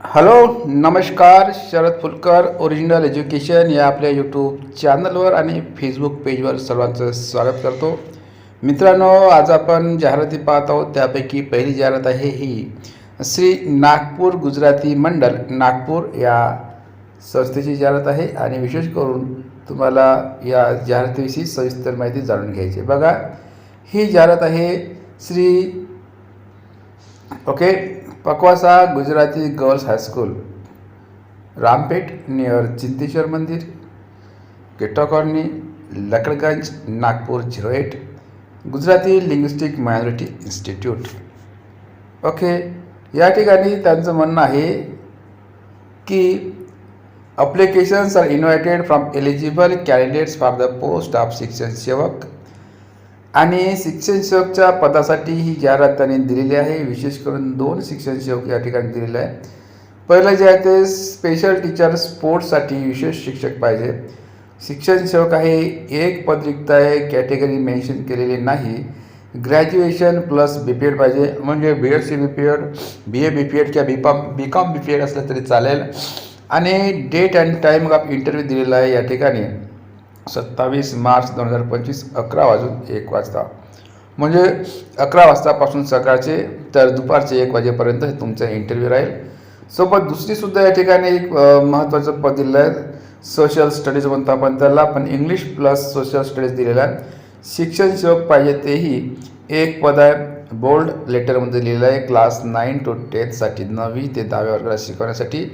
Hello नमस्कार Sharad Phulkar original education या आपल्या यूट्यूब चॅनलवर आणि फेसबुक पेजवर सर्वांचं स्वागत करतो मित्रांनो आज आपण जाहिराती पाहत आहोत त्यापैकी पहिली जाहिरात आहे ही श्री नागपूर गुजराती मंडल नागपूर या संस्थेची जाहिरात आहे आणि विशेष करून तुम्हाला या जाहिरातीविषयी सविस्तर माहिती जाणून घ्यायची आहे. बघा ही जाहिरात आहे Shri okay Pakwasa Gujarati girls high school Rampeth near Chinteshwar मंदिर. Quetta colony Lakadganj Nagpur zero eight Gujarati linguistic minority institute okay या ठिकाणी त्यांचं म्हणणं आहे की applications are invited from eligible candidates for the post of shikshan sevak. आणि शिक्षण सेवकच्या पदासाठी ही जाहिरात त्यांनी दिलेली आहे. विशेष करून दोन शिक्षण सेवक या ठिकाणी दिलेले आहे. पहिलं जे आहे ते स्पेशल टीचर स्पोर्ट्ससाठी विशेष शिक्षक पाहिजे. शिक्षण सेवक आहे एक पद रिक्त आहे कॅटेगरी मेन्शन केलेली नाही. Graduation plus B P Ed पाहिजे. म्हणजे B Ed C B P Ed B A B P Ed किंवा B com B com B P Ed असलं तरी चालेल. आणि date and time of interview दिलेला आहे या ठिकाणी. सत्तावीस मार्च दोन हजार पंचवीस अकरा वाजून एक वाजता. म्हणजे अकरा वाजतापासून सकाळचे तर दुपारचे एक वाजेपर्यंत हे तुमचा इंटरव्ह्यू राहील. सोबत दुसरीसुद्धा या ठिकाणी एक महत्त्वाचं पद दिलं आहे. सोशल स्टडीज म्हणतो आपण त्याला पण इंग्लिश प्लस सोशल स्टडीज दिलेलं आहे. शिक्षण सेवक पाहिजे तेही एक पद आहे. बोल्ड लेटरमध्ये लिहिलं आहे. क्लास नाईन टू टेन्थसाठी नववी ते दहाव्या वर्गाला शिकवण्यासाठी.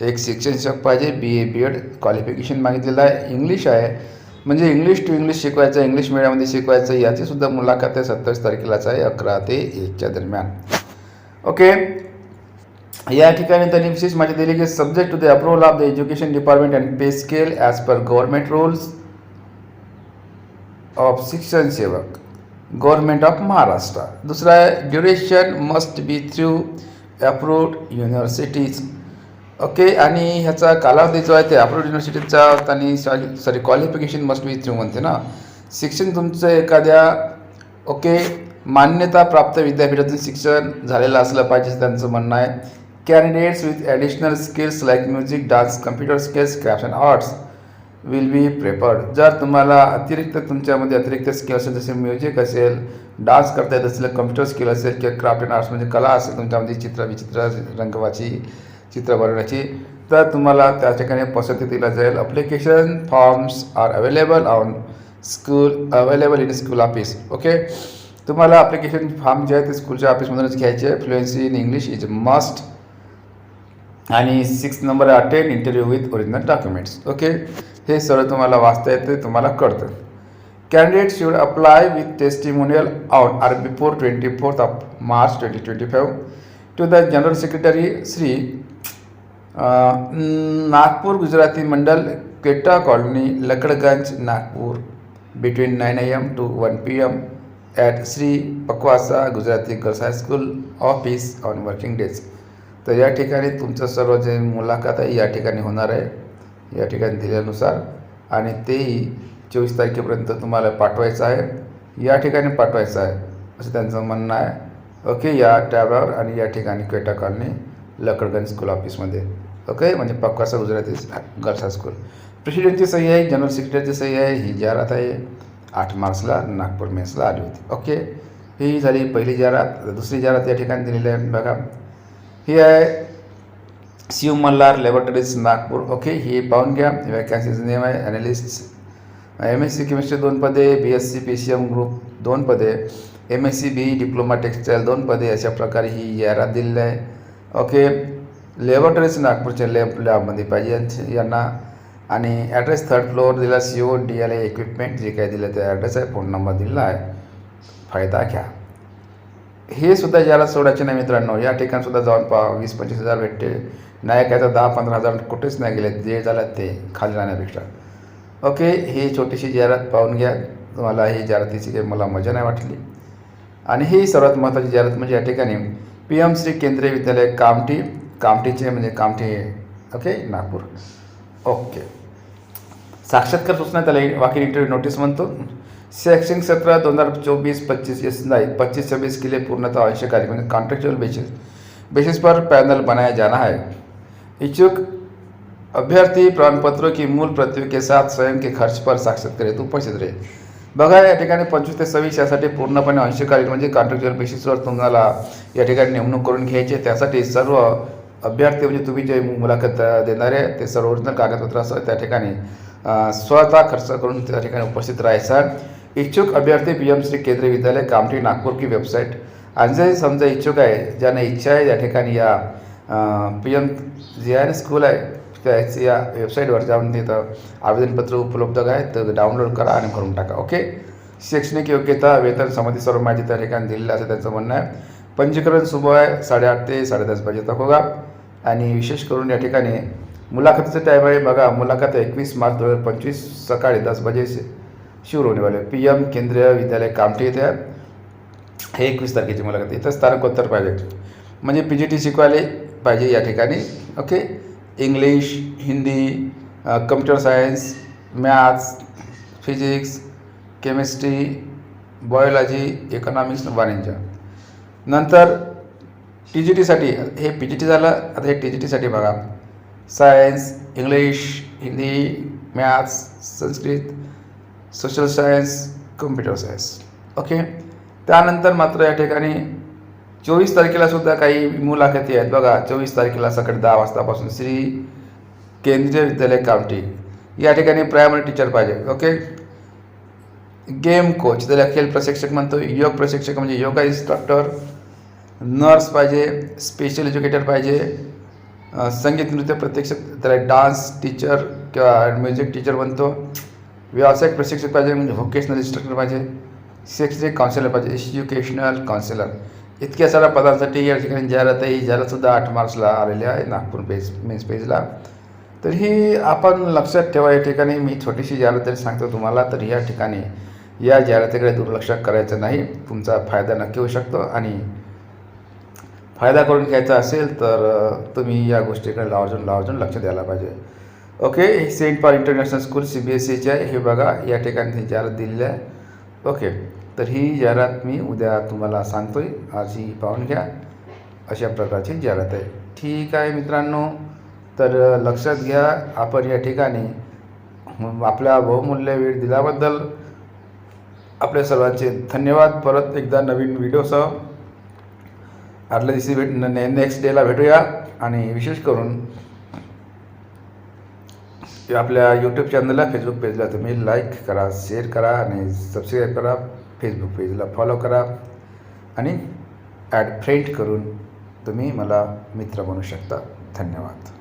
एक शिक्षण सेवक पाहिजे बी ए बी एड क्वालिफिकेशन मागितलेलं आहे. इंग्लिश आहे. म्हणजे इंग्लिश टू इंग्लिश शिकवायचं इंग्लिश मिडियममध्ये शिकवायचं याची सुद्धा मुलाखत आहे सत्तावीस तारखेलाच आहे अकरा ते एकच्या दरम्यान. ओके या ठिकाणी त्यांनी विशेष माहिती दिली की subject to the approval of the education department and pay scale as per government rules of shikshan sevak government of Maharashtra दुसरा आहे duration must be through approved universities okay आणि ह्याचा कालावधी जो आहे ते अप्रूव्ड युनिव्हर्सिटीचा त्यांनी sorry qualification must be through म्हणते ना. शिक्षण तुमचं एखाद्या ओके मान्यता प्राप्त विद्यापीठातून शिक्षण झालेलं असलं पाहिजे त्यांचं म्हणणं आहे. Candidates with additional skills like music dance computer skills craft and arts will be preferred जर तुम्हाला अतिरिक्त तुमच्यामध्ये अतिरिक्त स्किल असेल जसे म्युझिक असेल डान्स करता येत असेल कम्प्युटर स्किल असेल किंवा क्राफ्ट अँड आर्ट्स म्हणजे कला असेल तुमच्यामध्ये चित्र विचित्र रंगवाची चित्र बनवण्याची. तर तुम्हाला त्या ठिकाणी पसंती दिला जाईल. Application forms are available on school available in school office okay तुम्हाला अप्लिकेशन फॉर्म जे आहे ते स्कूलच्या ऑफिसमधूनच घ्यायचे आहे. Fluency in English is must आणि six number attend interview with original documents okay हे सर्व तुम्हाला वाचता येते तुम्हाला कळतं. Candidate should apply with testimonial out or before twenty fourth of March twenty twenty five to the general secretary Shri Nagpur Gujarati Mandal Quetta colony Lakadganj Nagpur. Between nine A M to one P M at Shri Pakwasa Gujarati girls high school office on working days तर या ठिकाणी तुमचं सर्व जे मुलाखत आहे या ठिकाणी होणार आहे. या ठिकाणी दिल्यानुसार आणि तेही चोवीस तारखेपर्यंत तुम्हाला पाठवायचं आहे. या ठिकाणी पाठवायचं आहे असं त्यांचं म्हणणं आहे. ओके या टॅबवर आणि या ठिकाणी क्वेटा कॉलनी. लकडगंज स्कूल ऑफिसमध्ये ओके म्हणजे Pakwasa Gujarati girls high school प्रेसिडेंटची सही आहे जनरल सेक्रेटरीची सही आहे ही जाहिरात आहे. आठ मार्चला नागपूर मेन्सला आली होती. ओके ही झाली पहिली जाहिरात दुसरी जाहिरात या ठिकाणी दिलेली आहे. बघा. ही आहे शिव मल्हार लॅबोरेटरीज नागपूर. ओके ही पाहून घ्या. वॅकन्सीचं नेम आहे. Analyst M S C chemistry दोन पदे B S C P C M group दोन पदे M S C B diploma textile दोन पदे अशा प्रकारे ही जाहिरात दिलेली आहे. ओके लॅबोरेटरीज नागपूरच्या लेब लॅबमध्ये पाहिजे यांना. आणि ॲड्रेस थर्ड फ्लोअर दिला C O D L equipment जे काही दिलं ते ॲड्रेस आहे फोन नंबर दिलेला आहे. फायदा घ्या. हे सुद्धा ज्याला सोडायचे नाही मित्रांनो या ठिकाणसुद्धा जाऊन पहा वीस पंचवीस हजार भेटते. नाही काय तर दहा पंधरा हजार कुठेच नाही गेले जे झालं ते खाली राहण्यापेक्षा. ओके ही छोटीशी जाहिरात पाहून घ्या. तुम्हाला ही जाहिरातीची काही मला मजा नाही वाटली. आणि ही सर्वात महत्त्वाची जाहिरात म्हणजे या ठिकाणी पी एम श्री केंद्रीय विद्यालय कामठी कामठीचे म्हणजे कामठी ओके, नागपूर. ओके. साक्षात्कार सूचना त्याला वाकील इंटरव्ह्यू नोटीस म्हणतो. शैक्षणिक सत्र दोन हज़ार चौबीस पच्चीस इस नहीं, पच्चीस छब्बीस के लिए पूर्णतः आवश्यक मतलब कॉन्ट्रेक्चुअल बेसिस बेसिस पर पैनल बनाया जाना है. इच्छुक अभ्यर्थी प्रमाण पत्रों की मूल पृथ्वी के साथ स्वयं के खर्च पर साक्षात्कार हेतू उपस्थित राहील बघा या ठिकाणी पंचवीस ते सव्वीस यासाठी पूर्णपणे अंशकालीन म्हणजे कॉन्ट्रॅक्च्युअल बेसिसवर तुम्हाला या ठिकाणी नेमणूक करून घ्यायची त्यासाठी सर्व अभ्यर्थी म्हणजे तुम्ही जे मुलाखत देणारे ते सर्व ओरिजिनल कागदपत्र असं त्या ठिकाणी स्वतः खर्च करून त्या ठिकाणी उपस्थित राहायचा. इच्छुक अभ्यर्थी पी एम श्री केंद्रीय विद्यालय कामठी नागपूर की वेबसाईट आणि जे समजा इच्छुक आहे ज्यांना इच्छा आहे या ठिकाणी या पी एम जे आहे स्कूल आहे त्याची या वेबसाईटवर जाऊन तिथं आवेदनपत्र उपलब्ध आहे तर डाउनलोड करा आणि भरून टाका ओके शैक्षणिक योग्यता वेतन संबंधी सर्व माहिती त्या ठिकाणी दिलेलं असं त्यांचं म्हणणं आहे पंजीकरण सुबह आहे साडेआठ ते साडेदस बजे तक होगा आणि विशेष करून या ठिकाणी मुलाखतीचं टाईम आहे बघा मुलाखत एकवीस मार्च दोन हजार पंचवीस सकाळी दस बजे शिवर होणेवाले पी एम केंद्रीय विद्यालय कामठी येथे हे एकवीस तारखेची मुलाखत इथं स्थानकोत्तर पाहिजे म्हणजे पी जी टी शिकवायला पाहिजे या ठिकाणी okay English Hindi computer science maths physics chemistry biology economics वाणिज्य. नंतर टी जी टीसाठी हे पी जी टी झालं आता हे टी जी टीसाठी बघा. Science English Hindi maths Sanskrit social science computer science okay त्यानंतर मात्र या ठिकाणी चोवीस तारखेला सुद्धा काही मुलाखती आहेत. बघा चोवीस तारखेला सकाळी दहा वाजतापासून श्री केंद्रीय विद्यालय कामठी या ठिकाणी प्रायमरी टीचर पाहिजे. ओके गेम कोच त्याला खेळ प्रशिक्षक म्हणतो. योग प्रशिक्षक म्हणजे योगा इन्स्ट्रक्टर नर्स पाहिजे. स्पेशल एज्युकेटर पाहिजे. संगीत नृत्य प्रत्यक्ष त्याला डान्स टीचर किंवा म्युझिक टीचर म्हणतो. व्यावसायिक प्रशिक्षक पाहिजे म्हणजे व्होकेशनल इन्स्ट्रक्टर पाहिजे. शैक्षणिक काउन्सिलर पाहिजे. एज्युकेशनल काउन्सिलर इतक्या साऱ्या पदांसाठी या ठिकाणी जाहिरात आहे. ही जाहिरातसुद्धा आठ मार्चला आलेली आहे नागपूर पेज मेन्स पेजला तर ही आपण लक्षात ठेवा या ठिकाणी मी छोटीशी जाहिरात जरी सांगतो तुम्हाला तर या ठिकाणी या जाहिरातीकडे दुर्लक्ष करायचं नाही. तुमचा फायदा नक्की होऊ शकतो आणि फायदा करून घ्यायचा असेल तर तुम्ही या गोष्टीकडे लावजून लावजून लक्ष द्यायला पाहिजे. Okay saint Paul international school C B S सीची आहे. हे बघा या ठिकाणी जाहिरात दिलेली आहे. ओके. तर ही जाहिरात मी उद्या तुम्हाला सांगतो आज ही पाहून घ्या. अशा प्रकारची जाहिरात आहे. ठीक आहे मित्रांनो. तर लक्षात घ्या आपण या ठिकाणी म- आपला बहुमूल्य वेळ दिल्याबद्दल आपल्या सर्वांचे धन्यवाद. परत एकदा नवीन व्हिडिओसह आदल्या दिवशी भेट ने नेक्स्ट डेला भेटूया. आणि विशेष करून आपल्या यूट्यूब चॅनलला फेसबुक पेजला तुम्ही लाईक करा शेअर करा आणि सबस्क्राईब करा. फेसबुक पेजला फॉलो करा आणि ॲड फ्रेंड करून तुम्ही मला मित्र बनू शकता. धन्यवाद.